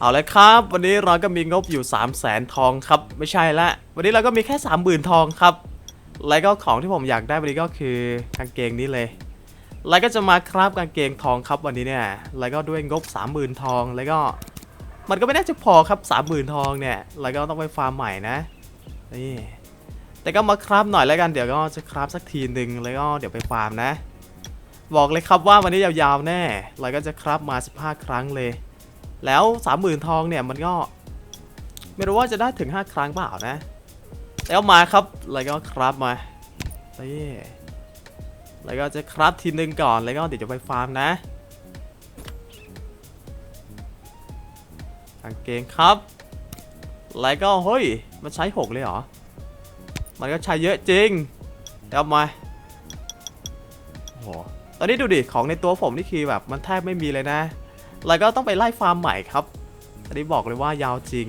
เอาลยครับ วันนี้เราก็มีงบอยู่ 3 0 0แสนทองครับ ไม่ใช่ละ วันนี้เราก็มีแค่ 30,000ทองครับ แล้วก็ของที่ผมอยากได้วันนี้ก็คือกางเกงนี้เลย แล้วก็จะมาคราฟกางเกงทองครับวันนี้เนี่ย แล้วก็ด้วยงบ 30,000 ทอง แล้วก็ มันก็ไม่น่าจะพอครับ 30,000 ทองเนี่ย แล้วก็ต้องไปฟาร์มใหม่นะ นี่ แต่ก็มาคราฟหน่อยแล้วกัน เดี๋ยวก็จะคราฟสักทีหนึ่งแล้วก็เดี๋ยวไปฟาร์มนะ บอกเลยครับว่าวันนี้ยาวๆแน่ แล้วก็จะคราฟมา 15 ครั้งเลย แล้ว 30,000 ทองเนี่ยมันก็ ไม่รู้ว่าจะได้ถึง 5 ครั้งเปล่านะ แล้วมาครับแล้วก็คราฟมานี่แล้วก็จะคราฟทีหนึ่งก่อนแล้วก็เดี๋ยวจะไปฟาร์มนะกางเกงครับแล้วก็เฮ้ย มันใช้ 6 เลยเหรอ มันก็ใช้เยอะจริงเดี๋ยวมาโอ้โหตอนนี้ดูดิ ของในตัวผมนี่คือแบบมันแทบไม่มีเลยนะ แล้วก็ต้องไปไล่ฟาร์มใหม่ครับ อันนี้บอกเลยว่ายาวจริง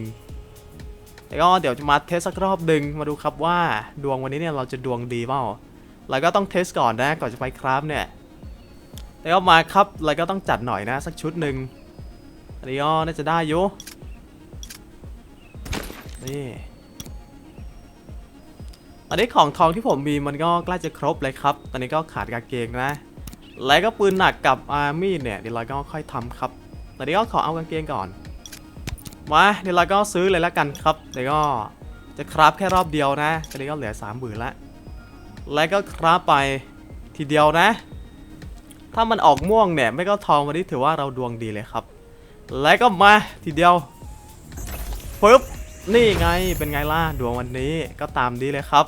แล้วก็เดี๋ยวจะมาเทสสักรอบหนึ่งมาดูครับว่าดวงวันนี้เนี่ยเราจะดวงดีเปล่า แล้วก็ต้องเทสก่อนนะก่อนจะไปคราฟเนี่ย แล้วก็มาครับ แล้วก็ต้องจัดหน่อยนะสักชุดหนึ่งอันนี้ก็น่าจะได้อยู่ นี่อันนี้ของทองที่ผมมีมันก็ใกล้จะครบเลยครับ ตอนนี้ก็ขาดกางเกงนะ แล้วก็ปืนหนักกับอาร์มี่เนี่ยเดี๋ยวเราก็ค่อยทำครับตอนนี้ก็ขอเอากางเกงก่อนมาเดี๋ยวเราก็ซื้อเลยแล้วกันครับเดี๋ยวก็จะคราฟแค่รอบเดียวนะตอนนี้ก็เหลือ3ามหมื่นละแล้วก็คราฟไปทีเดียวนะ ถ้ามันออกม่วงเนี่ยไม่ก็ทองวันนี้ถือว่าเราดวงดีเลยครับ แล้วก็มาทีเดียวปึ๊บนี่ไงเป็นไงล่ะดวงวันนี้ก็ตามนี้เลยครับ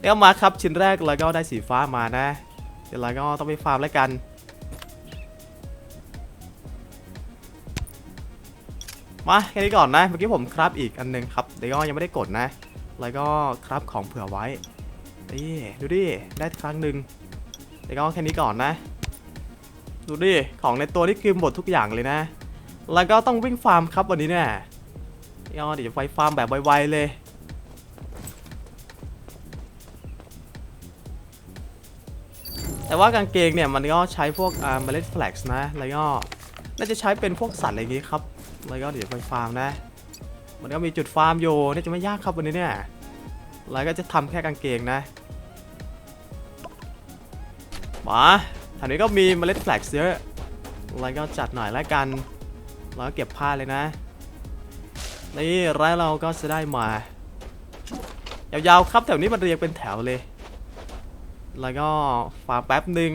เดี๋ยวมาครับชิ้นแรกแล้วก็ได้สีฟ้ามานะ ดี๋ยวเราก็ต้องไปฟาร์มแล้วกัน มาแค่นี้ก่อนนะ เมื่อกี้ผมครับอีกอันหนึงครับเดี๋ยวก็ยังไม่ได้กดนะ แล้วก็ครับของเผื่อไว้นี่ดูดิ ได้ครั้งหนึ่งเดี๋ยวก็แค่นี้ก่อนนะ ดูดิ ของในตัวนี่คือหมดทุกอย่างเลยนะ แล้วก็ต้องวิ่งฟาร์มครับวันนี้เนี่ยเดี๋ยวจะไปฟาร์มแบบไวๆเลย แต่ว่ากางเกงเนี่ยมันก็ใช้พวกอ่าเมล็ดแฟลกซ์นะ แล้วก็น่าจะใช้เป็นพวกสัตว์อะไรอย่างงี้ครับ แล้วก็เดี๋ยวไปฟาร์มนะ มันก็มีจุดฟาร์มอยู่น่าจะไม่ยากครับวันนี้เนี่ย แล้วก็จะทำแค่กางเกงนะ มาแถวนี้ก็มีเมล็ดแฟลกซ์เยอะ แล้วก็จัดหน่อยแล้วกัน แล้วก็เก็บผ้าเลยนะ นี่ร้านเราก็จะได้มายาวๆครับแถวนี้มันเรียงเป็นแถวเลย แล้วก็ฝากแป๊บหนึ่ง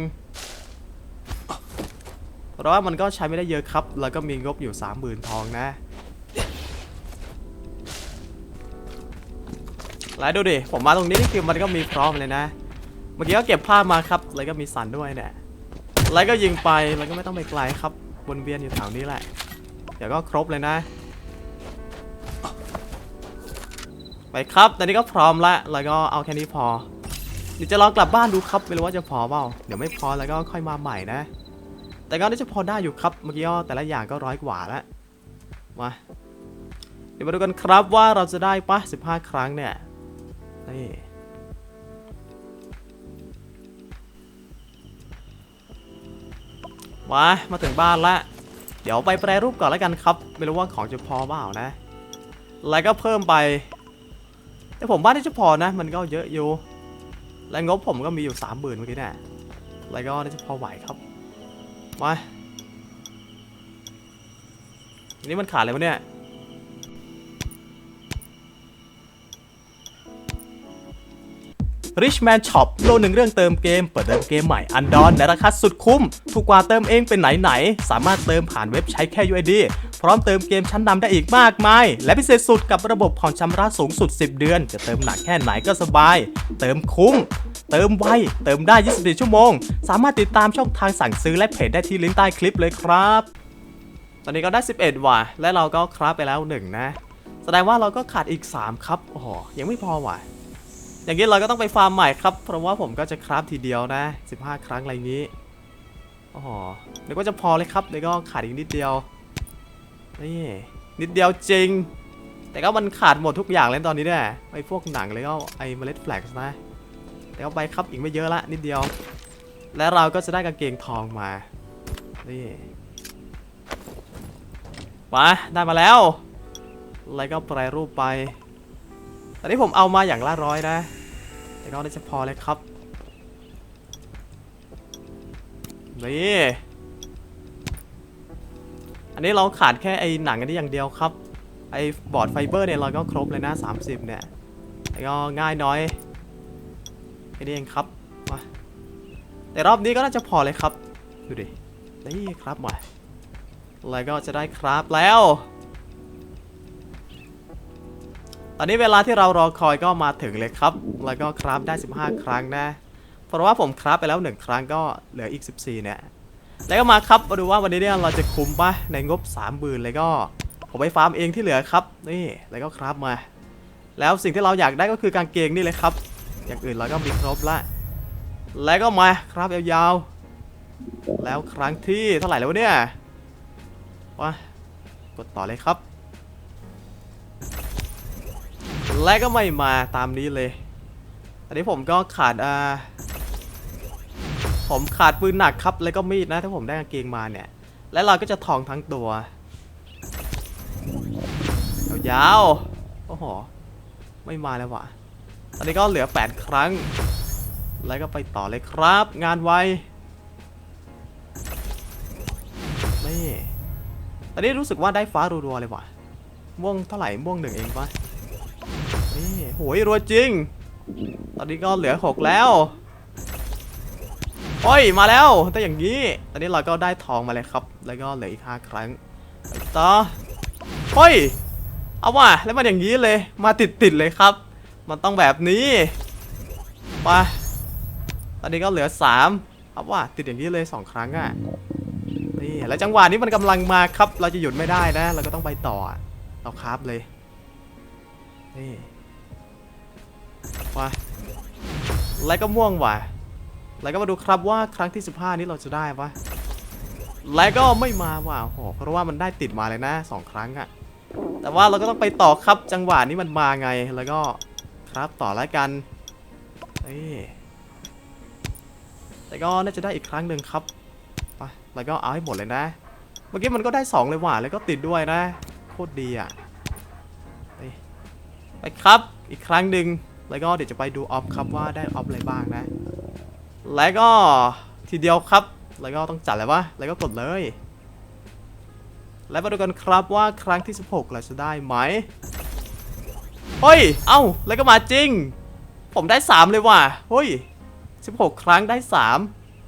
เพราะว่ามันก็ใช้ไม่ได้เยอะครับ แล้วก็มีงบอยู่30,000ทองนะ แล้วดูดิ ผมมาตรงนี้นี่คือมันก็มีพร้อมเลยนะ เมื่อกี้ก็เก็บผ้ามาครับ แล้วก็มีสันด้วยเนี่ย แล้วก็ยิงไป แล้วก็ไม่ต้องไปไกลครับ วนเวียนอยู่แถวนี้แหละ เดี๋ยวก็ครบเลยนะ ไปครับ ตอนนี้ก็พร้อมละ แล้วก็เอาแค่นี้พอ เดี๋ยวจะลองกลับบ้านดูครับไม่รู้ว่าจะพอเปล่าเดี๋ยวไม่พอแล้วก็ค่อยมาใหม่นะ แต่ก็น่าจะพอได้อยู่ครับเมื่อกี้แต่ละอย่างก็ร้อยกว่าแล้วมาเดี๋ยวมาดูกันครับว่าเราจะได้ปะ15 ครั้งเนี่ยนี่มามาถึงบ้านละเดี๋ยวไปแปรรูปก่อนแล้วกันครับ ไม่รู้ว่าของจะพอเปล่านะ แล้วก็เพิ่มไปแต่ผมว่าน่าจะพอนะ มันก็เยอะอยู่ และงบผมก็มีอยู่สามหมื่นเมื่อกี้เนี่ยแล้วก็น่าจะพอไหวครับ มาอันนี้มันขาดอะไรวะเนี่ย Richman Shop โลหนึ่งเรื่องเติมเกม เปิดเติมเกมใหม่อันดอนในราคาสุดคุ้ม ถูกกว่าเติมเองเป็นไหนๆสามารถเติมผ่านเว็บใช้แค่ UID พร้อมเติมเกมชั้นนำได้อีกมากมาย และพิเศษสุดกับระบบผ่อนชำระสูงสุด 10 เดือน จะเติมหนักแค่ไหนก็สบาย เติมคุ้ม เติมไว เติมได้ 24 ชั่วโมง สามารถติดตามช่องทางสั่งซื้อและเพจได้ที่ลิงก์ใต้คลิปเลยครับ ตอนนี้ก็ได้ 11 ว่ะ และเราก็คราฟไปแล้ว 1 นะ แสดงว่าเราก็ขาดอีก 3 ครับ โอ้ยังไม่พอว่ะ อย่างนี้เราก็ต้องไปฟาร์มใหม่ครับ เพราะว่าผมก็จะคราฟทีเดียวนะ 15 ครั้งอะไรนี้โอ้โหเดี๋ยวก็จะพอเลยครับเดี๋ยวก็ขาดอีกนิดเดียวนี่นิดเดียวจริง แต่ก็มันขาดหมดทุกอย่างเลยตอนนี้เนี่ยไอ้พวกหนังเลยก็ไอ้เมล็ดแฟลกซ์นะ แต่ก็ไปครับอีกไม่เยอะละนิดเดียว และเราก็จะได้กางเกงทองมานี่มาได้มาแล้วแล้วก็แปรรูปไป ตอนนี้ผมเอามาอย่างละร้อยนะ แต่ก็น่าจะพอเลยครับนี่อันนี้เราขาดแค่ไอ้หนังอันนี้อย่างเดียวครับ ไอ้บอร์ดไฟเบอร์เนี่ยเราก็ครบเลยนะ 30 เนี่ยแต่ก็ง่ายน้อยแค่นี้เองครับมาแต่รอบนี้ก็น่าจะพอเลยครับ ดูดิ นี่ครับมาแล้วก็จะได้ครับแล้ว ตอนนี้เวลาที่เรารอคอยก็มาถึงเลยครับ แล้วก็ครับได้ 15 ครั้งนะ เพราะว่าผมครับไปแล้ว 1 ครั้งก็เหลืออีก 14 เนี่ย แล้วก็มาครับมาดูว่าวันนี้เนี่ยเราจะคุ้มปะในงบ 3 0,000เลยก็ ผมไปฟาร์มเองที่เหลือครับ นี่ แล้วก็ครับมา แล้วสิ่งที่เราอยากได้ก็คือกางเกงนี่เลยครับ อย่างอื่นเราก็มีครบละ แล้วก็มาครับยาวๆ แล้วครั้งที่เท่าไหร่แล้วเนี่ยมากดต่อเลยครับ และก็ไม่มาตามนี้เลย อันนี้ผมก็ขาดอ่าผมขาดปืนหนักครับแล้วก็มีดนะถ้าผมได้กางเกงมาเนี่ย และเราก็จะทองทั้งตัวยาวโอ้โหไม่มาแล้ววะตอนนี้ก็เหลือ 8 ครั้ง แล้วก็ไปต่อเลยครับ งานไวนี่ตอนนี้รู้สึกว่าได้ฟ้ารัวๆเลยว่ะม่วงเท่าไหร่ม่วงหนึ่งเองปะ โหยรัวจริง ตอนนี้ก็เหลือ6แล้วโอ้ยมาแล้วแต่อย่างนี้ ตอนนี้เราก็ได้ทองมาเลยครับ แล้วก็เหลืออีก5ครั้งต่อเฮ้ยเอาว่ะแล้วมันอย่างนี้เลย มาติดๆเลยครับ มันต้องแบบนี้ไปตอนนี้ก็เหลือ3เอาว่ะติดอย่างนี้เลย2ครั้งอะนี่แล้วจังหวะนี้มันกำลังมาครับ เราจะหยุดไม่ได้นะ เราก็ต้องไปต่อเราคราฟเลยนี่ ไปแล้วก็ม่วงว่ะแล้วก็มาดูครับว่าครั้งที่ 15 นี้เราจะได้ปะแล้วก็ไม่มาว่ะโอ้โหเพราะว่ามันได้ติดมาเลยนะสองครั้งอะแต่ว่าเราก็ต้องไปต่อครับจังหวะนี้มันมาไงแล้วก็ครับต่อแล้วกันนี่แต่ก็น่าจะได้อีกครั้งหนึ่งครับไปแล้วก็เอาให้หมดเลยนะ เมื่อกี้มันก็ได้ 2 เลยว่ะแล้วก็ติดด้วยนะ โคตรดีอะไปครับอีกครั้งหนึ่ง แล้วก็เดี๋ยวจะไปดูออฟครับว่าได้ออฟอะไรบ้างนะ แล้วก็ทีเดียวครับ แล้วก็ต้องจัดเลยวะแล้วก็กดเลย แล้วมาดูกันครับว่าครั้งที่ 16 เราจะได้ไหมเฮ้ย เอ้า แล้วก็มาจริง ผมได้ 3 เลยว่ะ เฮ้ย 16 ครั้งได้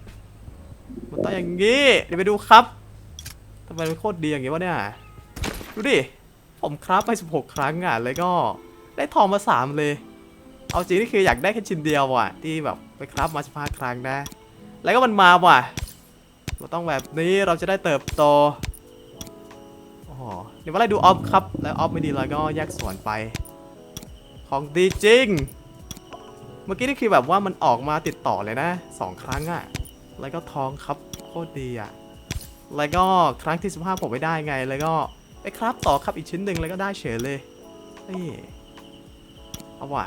3 มันต้องอย่างงี้ เดี๋ยวไปดูครับทำไมมันโคตรดีอย่างงี้วะเนี่ย ดูดิ ผมครับไป 16 ครั้งอะ แล้วก็ได้ทองมา 3 เลย เอาจริงนี่คืออยากได้แค่ชิ้นเดียวว่ะ ที่แบบไปครับมาสิบห้าครั้งนะ แล้วก็มันมาว่ะ เราต้องแบบนี้เราจะได้เติบโตโอ้โหเดี๋ยวมาไล่ดูออฟครับ แล้วออฟไม่ดีเราก็แยกส่วนไป ของดีจริง เมื่อกี้นี่คือแบบว่ามันออกมาติดต่อเลยนะสองครั้งอะ่ะ แล้วก็ทองครับโคตรดีอะ่ะ แล้วก็ครั้งที่ 15 ผมไม่ได้ไง แล้วก็ไปครับต่อครับอีกชิ้นหนึ่งแล้วก็ได้เฉยเลยนี่เอาว่ะ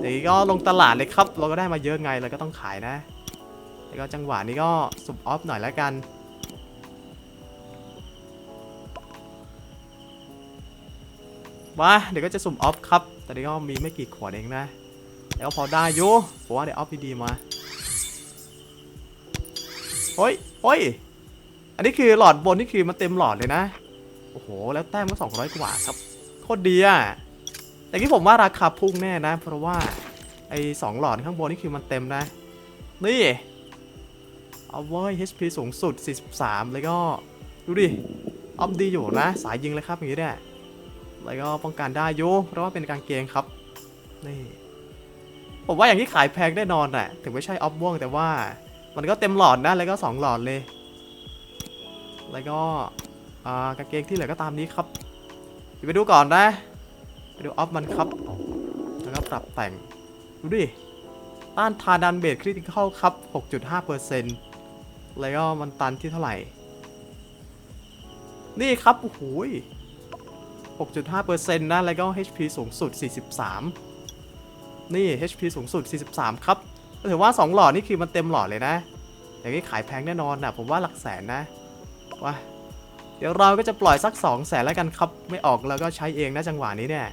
เดี๋ยวก็ลงตลาดเลยครับ เราก็ได้มาเยอะไงเราก็ต้องขายนะแล้วก็จังหวะนี้ก็สุบออฟหน่อยแล้วกัน มาเดี๋ยวก็จะสุ่มออฟครับ แต่นี้ก็มีไม่กี่ขวดเองนะ แล้วพอได้อยู่ผมว่าเดี๋ยวออฟดีๆมาเฮ้ยเฮ้ย อันนี้คือหลอดบนนี่คือมันเต็มหลอดเลยนะ โอ้โห แล้วแต้มก็200 กว่าครับ โคตรดีอะ แต่ที่ผมว่าราคาพุ่งแน่นะ เพราะว่าไอ้สองหลอดข้างบนนี่คือมันเต็มนะ นี่ เอาไว้ HP สูงสุด 43 แล้วก็ ดูดิ ออมดีอยู่นะ สายยิงเลยครับอย่างนี้เนี่ยแล้วก็ป้องกันได้อยุเพราะว่าเป็นกางเกงครับ นี่ ผมว่าอย่างที่ขายแพงแน่นอนแหละถึงไม่ใช่ออฟม่วงแต่ว่ามันก็เต็มหลอดนะ แล้วก็ 2 หลอดเลย แล้วก็กางเกงที่เหลือก็ตามนี้ครับเดี๋ยวไปดูก่อนนะ ไปดูออฟมันครับแล้วก็ปรับแต่ง ดูดิ ต้านทานดันเบสคริติคอลครับ 6.5%แล้วก็มันตันที่เท่าไหร่ นี่ครับ โอ้โห6.5%นะ แล้วก็ HP สูงสุด 43 นี่ HP สูงสุด 43 ครับ ถือว่า 2 หลอดนี่คือมันเต็มหลอดเลยนะ อย่างนี้ขายแพงแน่นอนนะผมว่าหลักแสนนะว้า ดี๋ยวเราก็จะปล่อยสัก 2 0 0แสนแล้วกันครับ ไม่ออกเราก็ใช้เองนะจังหวะนี้เนี่ย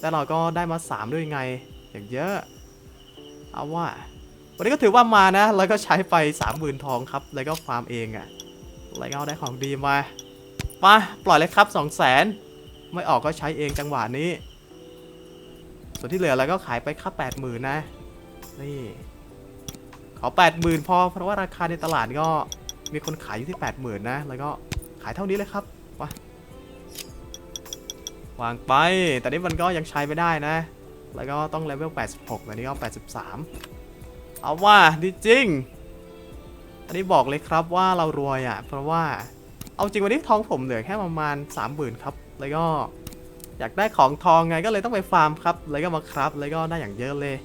แต่เราก็ได้มา 3 ด้วยไง อย่างเยอะ เอาว่า วันนี้ก็ถือว่ามานะ แล้วก็ใช้ไป 30,000 ทองครับ แล้วก็ฟาร์มเองอะ่ะแล้วก็ได้ของดีมามาปล่อยเลยครับ 2 0 0แสนไม่ออกก็ใช้เองจังหวะนี้ ส่วนที่เหลือเราก็ขายไปค่า 80,000 นะ นี่ขอ 80,000 พอเพราะว่าราคาในตลาดก็มีคนขายอยู่ที่ 80,000 นะ แล้วก็ ขายเท่านี้เลยครับวะวางไป แต่นี่มันก็ยังใช้ไม่ได้นะ แล้วก็ต้องเลเวล 86อันนี้ก็ 83 เอาว่าดีจริง อันนี้บอกเลยครับว่าเรารวยอะ่ะ เพราะว่า เอาจริงวันนี้ทองผมเหลือแค่ประมาณ 30,000 ครับ แล้วก็อยากได้ของทองไงก็เลยต้องไปฟาร์มครับ แล้วก็มาครับ แล้วก็ได้อย่างเยอะเลย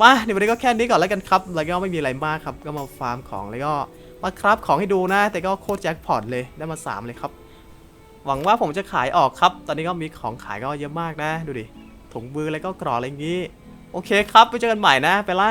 มาเดี๋ยววันนี้ก็แค่นี้ก่อนแล้วกันครับ แล้วก็ไม่มีอะไรมากครับ ก็มาฟาร์มของ แล้วก็ มาครับของให้ดูนะ แต่ก็โคตรแจ็คพอตเลยได้มา 3 เลยครับ หวังว่าผมจะขายออกครับ ตอนนี้ก็มีของขายก็เยอะมากนะ ดูดิถุงมือแล้วก็กรออะไรอย่างงี้ โอเคครับไปเจอกันใหม่นะไปละ